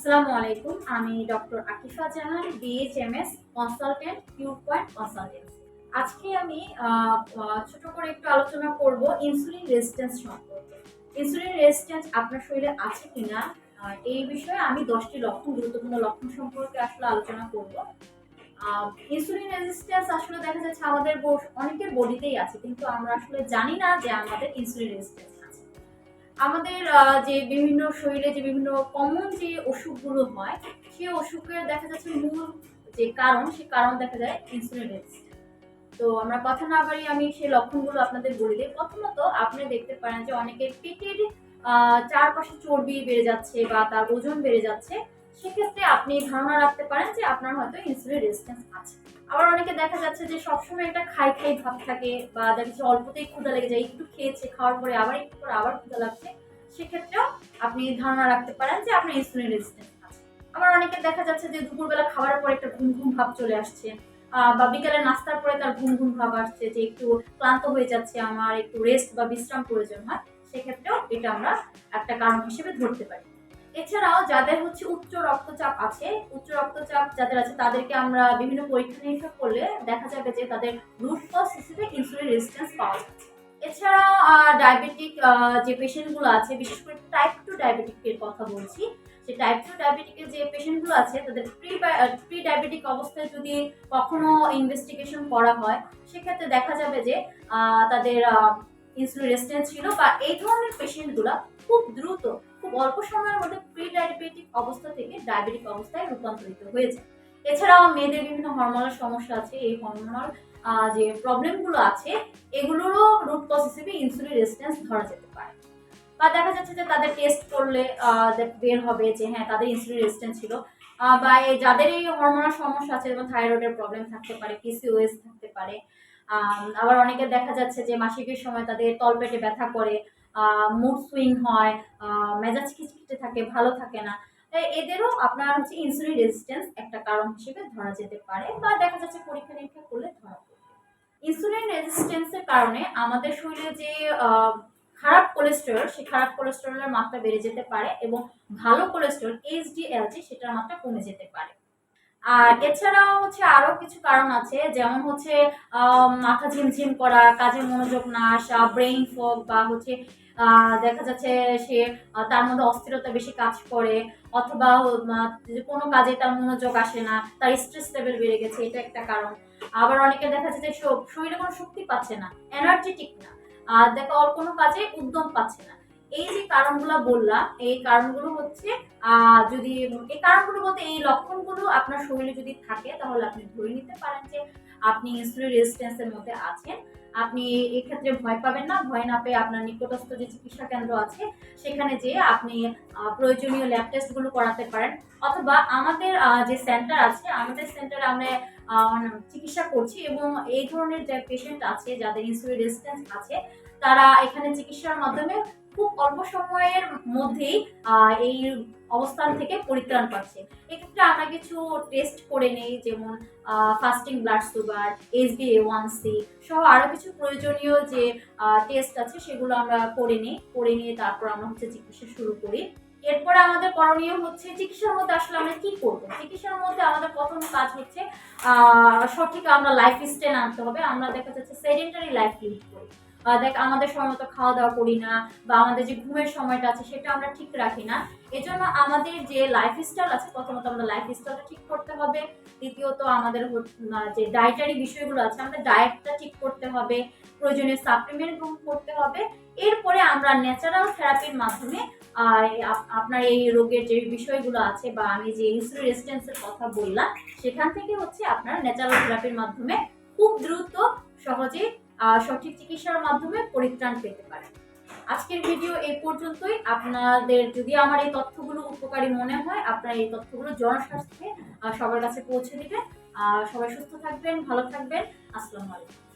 আসসালামু আলাইকুম আমি doctor Akifa Jahan BHMS consultant Q point consultancy আজকে আমি ছোট করে একটু আলোচনা করব ইনসুলিন রেজিস্ট্যান্স সম্পর্কে। ইনসুলিন রেজিস্ট্যান্স আপনার শরীরে আছে কিনা এই বিষয়ে আমি দশটি লক্ষণ, গুরুত্বপূর্ণ লক্ষণ সম্পর্কে আসলে আলোচনা করব। ইনসুলিন রেজিস্ট্যান্স আসলে দেখা যাচ্ছে আমাদের অনেকের বডিতেই আছে, কিন্তু আমরা আসলে জানি না যে আমাদের ইনসুলিন রেজিস্ট্যান্স আমাদের যে বিভিন্ন শরীরে যে বিভিন্ন কমন যে অসুখগুলো হয় সেই অসুখের দেখা যাচ্ছে মূল যে কারণ, সে কারণ দেখা যায় ইনসুলিন তো আমরা কথা না বাড়ি আমি সেই লক্ষণগুলো আপনাদের বলে দিই। প্রথমত, আপনি দেখতে পারেন যে অনেকের পেটের চারপাশে চর্বি বেড়ে যাচ্ছে বা তার ওজন বেড়ে যাচ্ছে। সেক্ষেত্রে আপনি ধারণা রাখতে পারেন যে আপনার হয়তো ইনসুলিন রেজিস্ট্যান্স আছে। আবার অনেকে দেখা যাচ্ছে যে সবসময় একটা খাই খাই ভাব থাকে বা দেখা যাচ্ছে অল্পতেই ক্ষুধা লেগে যায়, একটু খেয়েছে, খাওয়ার পরে আবার একটু পরে আবার ক্ষুধা লাগছে, সেক্ষেত্রেও আপনি ধারণা রাখতে পারেন যে আপনার ইনসুলিন রেজিস্ট্যান্স আছে। আবার অনেকে দেখা যাচ্ছে যে দুপুরবেলা খাবারের পরে একটা ঘুম ঘুম ভাব চলে আসছে বা বিকালে নাস্তার পরে তার ঘুম ঘুম ভাব আসছে যে একটু ক্লান্ত হয়ে যাচ্ছে আমার, একটু রেস্ট বা বিশ্রাম প্রয়োজন হয়, সেক্ষেত্রেও এটা আমরা একটা কারণ হিসেবে ধরতে পারি। এছাড়াও যাদের হচ্ছে উচ্চ রক্তচাপ আছে, উচ্চ রক্তচাপ যাদের আছে, তাদেরকে আমরা বিভিন্ন পরীক্ষা নিরীক্ষা করলে দেখা যাবে যে তাদের রুট হিসেবে ইনসুলিন রেজিস্ট্যান্স পাওয়া যাচ্ছে। এছাড়াও ডায়াবেটিক যে পেশেন্টগুলো আছে, বিশেষ করে টাইপ টু ডায়াবেটিকের কথা বলছি যে টাইপ টু ডায়াবেটিকের যে পেশেন্টগুলো আছে, তাদের প্রি প্রি ডায়াবেটিক অবস্থায় যদি কখনো ইনভেস্টিগেশন করা হয়, সেক্ষেত্রে দেখা যাবে যে তাদের ইনসুলিন রেজিস্ট্যান্স ছিল বা এই ধরনের পেশেন্টগুলো খুব দ্রুত খুব অল্প সময়ের মধ্যে প্রি ডায়াবেটিক অবস্থা থেকে ডায়াবেটিক অবস্থায় রূপান্তরিত হয়েছে। এছাড়াও মেয়েদের বিভিন্ন হরমোনাল সমস্যা আছে, এই হরমোনাল যে প্রবলেমগুলো আছে, এগুলোরও রুট কজ হিসেবে ইনসুলিন রেজিস্ট্যান্স ধরা যেতে পারে। বা দেখা যাচ্ছে যে তাদের টেস্ট করলে বের হবে যে হ্যাঁ তাদের ইনসুলিন রেজিস্ট্যান্স ছিল। বা যাদের এই হরমোনাল সমস্যা আছে, যেমন থাইরয়েডের প্রবলেম থাকতে পারে পিসিওএস থাকতে পারে। আবার অনেকে দেখা যাচ্ছে যে মাসিকের সময় তাদের তলপেটে ব্যথা করে মুড সুইং হয় মেজাজ খিচখিচে থাকে, ভালো থাকে না। তাই এদেরও আপনার হচ্ছে ইনসুলিন রেজিস্ট্যান্স একটা কারণ হিসেবে ধরা যেতে পারে বা দেখা যাচ্ছে পরীক্ষা নিরীক্ষা করলে ধরা পড়বে। ইনসুলিন রেজিস্ট্যান্সের কারণে আমাদের শরীরে যে খারাপ কোলেস্টেরল সেই খারাপ কোলেস্টেরলের মাত্রা বেড়ে যেতে পারে এবং ভালো কোলেস্টেরল এইচডিএল যে সেটার মাত্রা কমে যেতে পারে। আর এছাড়াও হচ্ছে আরও কিছু কারণ আছে, যেমন হচ্ছে মাথা ঝিমঝিম করা, কাজে মনোযোগ না আসা ব্রেইন ফগ বা হচ্ছে দেখা যাচ্ছে সে তার মধ্যে অস্থিরতা বেশি কাজ করে, অথবা কোনো কাজে তার মনোযোগ আসে না, তার স্ট্রেস লেভেল বেড়ে গেছে, এটা একটা কারণ। আবার অনেকে দেখা যাচ্ছে যে শরীরে কোনো শক্তি পাচ্ছে না এনার্জেটিক না, আর দেখা অল্প কোনো কাজে উদ্যম পাচ্ছে না। এই যে কারণগুলো বললাম এই কারণগুলো হচ্ছে যদি, এই কারণগুলো বলতে এই লক্ষণগুলো আপনার শরীরে যদি থাকে, তাহলে আপনি ধরে নিতে পারেন যে আপনি ইনসুলিন রেজিস্ট্যান্সের মধ্যে আছেন। আপনি এক্ষেত্রে ভয় পাবেন না, ভয় না পেয়ে আপনার নিকটস্থ যে চিকিৎসা কেন্দ্র আছে, সেখানে যেয়ে আপনি প্রয়োজনীয় ল্যাব টেস্টগুলো করাতে পারেন। অথবা আমাদের যে সেন্টার আছে, আমাদের সেন্টারে আমরা চিকিৎসা করছি এবং এই ধরনের যে পেশেন্ট আছে, যাদের ইনসুলিন রেজিস্ট্যান্স আছে তারা এখানে চিকিৎসার মাধ্যমে খুব অল্প সময়ের মধ্যেই এই অবস্থান থেকে পরিত্রাণ পাচ্ছে। এক্ষেত্রে আমরা কিছু টেস্ট করে নেই, যেমন fasting blood sugar H B one C সহ আরও কিছু প্রয়োজনীয় যে টেস্ট আছে সেগুলো আমরা করে নিই, করে নিয়ে তারপর আমরা হচ্ছে চিকিৎসা শুরু করি। এরপরে আমাদের করণীয় হচ্ছে চিকিৎসার মধ্যে আসলে আমরা কি করব? চিকিৎসার মধ্যে আমাদের প্রথম কাজ হচ্ছে সঠিক আমরা লাইফ স্টাইল আনতে হবে। আমরা দেখা যাচ্ছে সেডেন্টারি লাইফ লিড করি। দেখ আমাদের সময় মতো খাওয়া দাওয়া করি না বা আমাদের যে ঘুমের সময়টা আছে সেটা আমরা ঠিক রাখি না। এজন্য আমাদের যে লাইফ স্টাইল আছে প্রথমত আমরা লাইফ স্টাইলটা ঠিক করতে হবে। দ্বিতীয়ত আমাদের যে ডায়েটারি বিষয়গুলো আছে আমাদের ডায়েটটা ঠিক করতে হবে। প্রয়োজনীয় সাপ্লিমেন্ট গ্রহণ করতে হবে। এরপরে আমরা ন্যাচারাল থেরাপির মাধ্যমে আপনার এই রোগের যে বিষয়গুলো আছে বা আমি যে ইনসুলিন রেসিস্টেন্সের কথা বললাম সেখান থেকে হচ্ছে আপনার ন্যাচারাল থেরাপির মাধ্যমে খুব দ্রুত সহজে আহ, সঠিক চিকিৎসার মাধ্যমে পরিত্রাণ পেতে পারে আজকের ভিডিও এই পর্যন্তই। আপনাদের যদি আমার এই তথ্যগুলো উপকারী মনে হয়, আপনারা এই তথ্যগুলো জনস্বাস্থ্যে সবার কাছে পৌঁছে দিবেন। সবাই সুস্থ থাকবেন, ভালো থাকবেন। আসসালামু আলাইকুম।